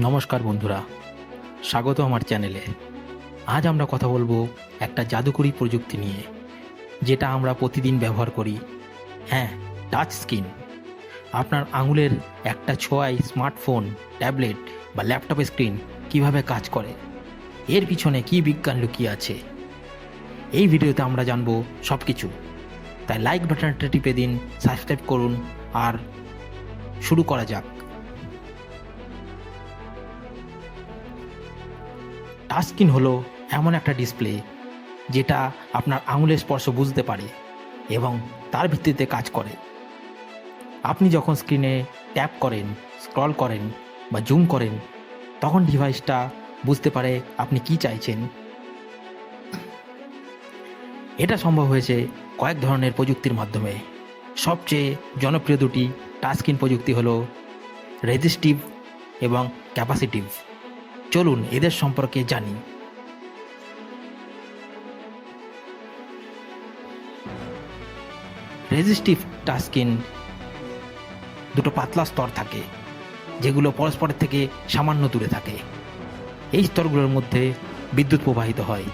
নমস্কার বন্ধুরা, স্বাগত আমার চ্যানেলে। আজ আমরা কথা বলব একটা জাদুকরি প্রযুক্তি নিয়ে, যেটা আমরা প্রতিদিন ব্যবহার করি। হ্যাঁ টাচ স্ক্রিন আপনার আঙুলের একটা ছোঁয়ায় স্মার্টফোন ট্যাবলেট বা ল্যাপটপের স্ক্রিন কীভাবে কাজ করে, এর পিছনে কি বিজ্ঞান লুকিয়ে আছে, এই ভিডিওতে আমরা জানব সব কিছু তাই লাইক বাটনটা টিপে দিন সাবস্ক্রাইব করুন, আর শুরু করা যাক। টাচ স্ক্রিন হলো এমন একটা ডিসপ্লে যেটা আপনার আঙুলের স্পর্শ বুঝতে পারে এবং তার ভিত্তিতে কাজ করে। আপনি যখন স্ক্রিনে ট্যাপ করেন, স্ক্রল করেন বা জুম করেন, তখন ডিভাইসটা বুঝতে পারে আপনি কি চাইছেন। এটা সম্ভব হয়েছে কয়েক ধরনের প্রযুক্তির মাধ্যমে। সবচেয়ে জনপ্রিয় দুটি টাচ স্ক্রিন প্রযুক্তি হলো রেজিস্টিভ এবং ক্যাপাসিটিভ। চলুন এদের সম্পর্কে জানি। রেজিস্টিভ টাস্কিন দুটো পাতলা স্তর থাকে, যেগুলো পরস্পরের থেকে সামান্য দূরে থাকে। এই স্তরগুলোর মধ্যে বিদ্যুৎ প্রবাহিত হয়।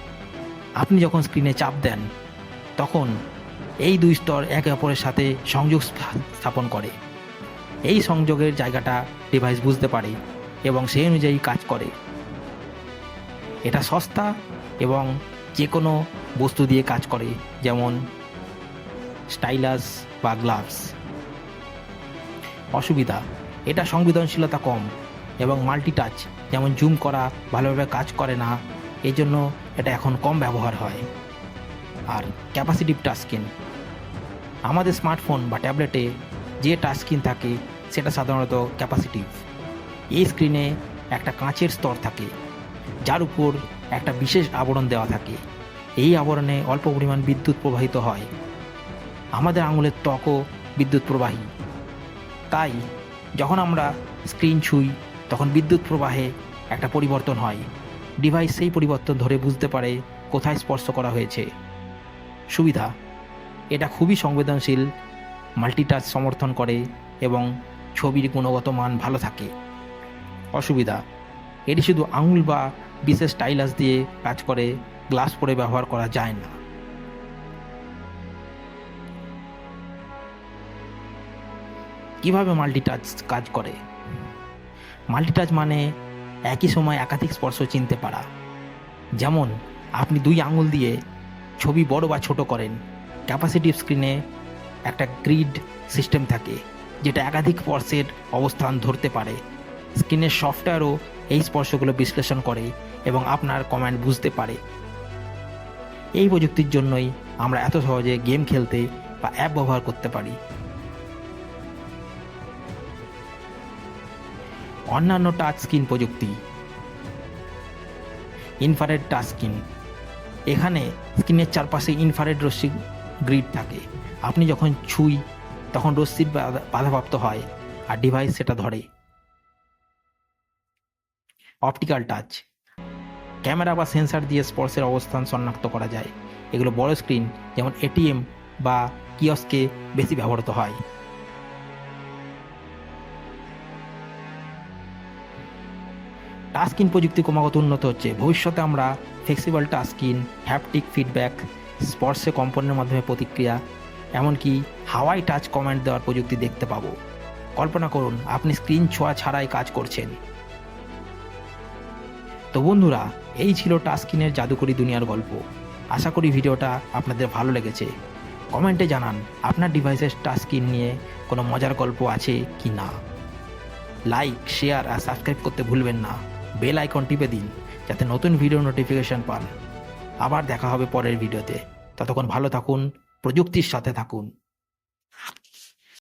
আপনি যখন স্ক্রিনে চাপ দেন, তখন এই দুই স্তর একে অপরের সাথে সংযোগ স্থাপন করে। এই সংযোগের জায়গাটা ডিভাইস বুঝতে পারে এবং সেই অনুযায়ী কাজ করে। এটা সস্তা এবং যে কোনো বস্তু দিয়ে কাজ করে, যেমন স্টাইলাস বা গ্লাভস। অসুবিধা, এটা সংবেদনশীলতা কম এবং মাল্টিটাচ, যেমন জুম করা ভালোভাবে কাজ করে না এই জন্য এটা এখন কম ব্যবহার হয়। আর ক্যাপাসিটিভ টাচস্ক্রিন আমাদের স্মার্টফোন বা ট্যাবলেটে যে টাচস্ক্রিন থাকে, সেটা সাধারণত ক্যাপাসিটিভ। এই স্ক্রিনে একটা কাঁচের স্তর থাকে যার উপর একটা বিশেষ আবরণ দেওয়া থাকে। এই আবরণে অল্প পরিমাণ বিদ্যুৎ প্রবাহিত হয়। আমাদের আঙুলের ত্বকও বিদ্যুৎ প্রবাহী। তাই, যখন আমরা স্ক্রিন ছুঁই, তখন বিদ্যুৎ প্রবাহে একটা পরিবর্তন হয়। ডিভাইস সেই পরিবর্তন ধরে বুঝতে পারে কোথায় স্পর্শ করা হয়েছে। সুবিধা, এটা খুবই সংবেদনশীল, মাল্টিটাচ সমর্থন করে এবং ছবির গুণগত মান ভালো থাকে। অসুবিধা এটি শুধু আঙুল বা বিশেষ স্টাইলাস দিয়ে কাজ করে, গ্লাস পরে ব্যবহার করা যায় না। কীভাবে মাল্টিটাচ কাজ করে? মাল্টিটাচ মানে একই সময় একাধিক স্পর্শ চিনতে পারা। যেমন, আপনি দুই আঙুল দিয়ে ছবি বড় বা ছোট করেন। ক্যাপাসিটিভ স্ক্রিনে একটা গ্রিড সিস্টেম থাকে, যেটা একাধিক স্পর্শের অবস্থান ধরতে পারে। স্ক্রিনের সফটওয়্যারও এই স্পর্শগুলো বিশ্লেষণ করে এবং আপনার কমেন্ট বুঝতে পারে। এই প্রযুক্তির জন্যই আমরা এত সহজে গেম খেলতে বা অ্যাপ ব্যবহার করতে পারি। অন্যান্য টাচ স্ক্রিন প্রযুক্তি। Infrared touch screen. এখানে স্ক্রিনের চারপাশে ইনফারেড রশ্মি গ্রিড থাকে। আপনি যখন ছুঁই, তখন রশ্মির বাধা- বাধাপ্রাপ্ত হয় আর ডিভাইস সেটা ধরে। Optical touch. ক্যামেরা বা সেন্সার দিয়ে স্পর্শের অবস্থান শনাক্ত করা যায়। এগুলো বড় স্ক্রিন, যেমন এটিএম বা কিয়স্কে বেশি ব্যবহৃত হয়। টাচস্ক্রিন প্রযুক্তি ক্রমাগত উন্নত হচ্ছে। ভবিষ্যতে আমরা ফ্লেক্সিবল টাচস্ক্রিন হ্যাপটিক ফিডব্যাক স্পর্শে কম্পনের মাধ্যমে প্রতিক্রিয়া, এমনকি হাওয়াই টাচ কমান্ড দেওয়ার প্রযুক্তি দেখতে পাবো। কল্পনা করুন, আপনি স্ক্রিন ছোঁয়া ছাড়াই কাজ করছেন। তো বন্ধুরা, এই ছিল টাচস্ক্রিনের জাদুকরি দুনিয়ার গল্প। আশা করি ভিডিওটা আপনাদের ভালো লেগেছে। কমেন্টে জানান, আপনার ডিভাইসের টাচস্ক্রিন নিয়ে কোনো মজার গল্প আছে কি না? লাইক শেয়ার আর সাবস্ক্রাইব করতে ভুলবেন না। বেল আইকন টিপে দিন, যাতে নতুন ভিডিও নোটিফিকেশন পান। আবার দেখা হবে পরের ভিডিওতে ততক্ষণ ভালো থাকুন, প্রযুক্তির সাথে থাকুন।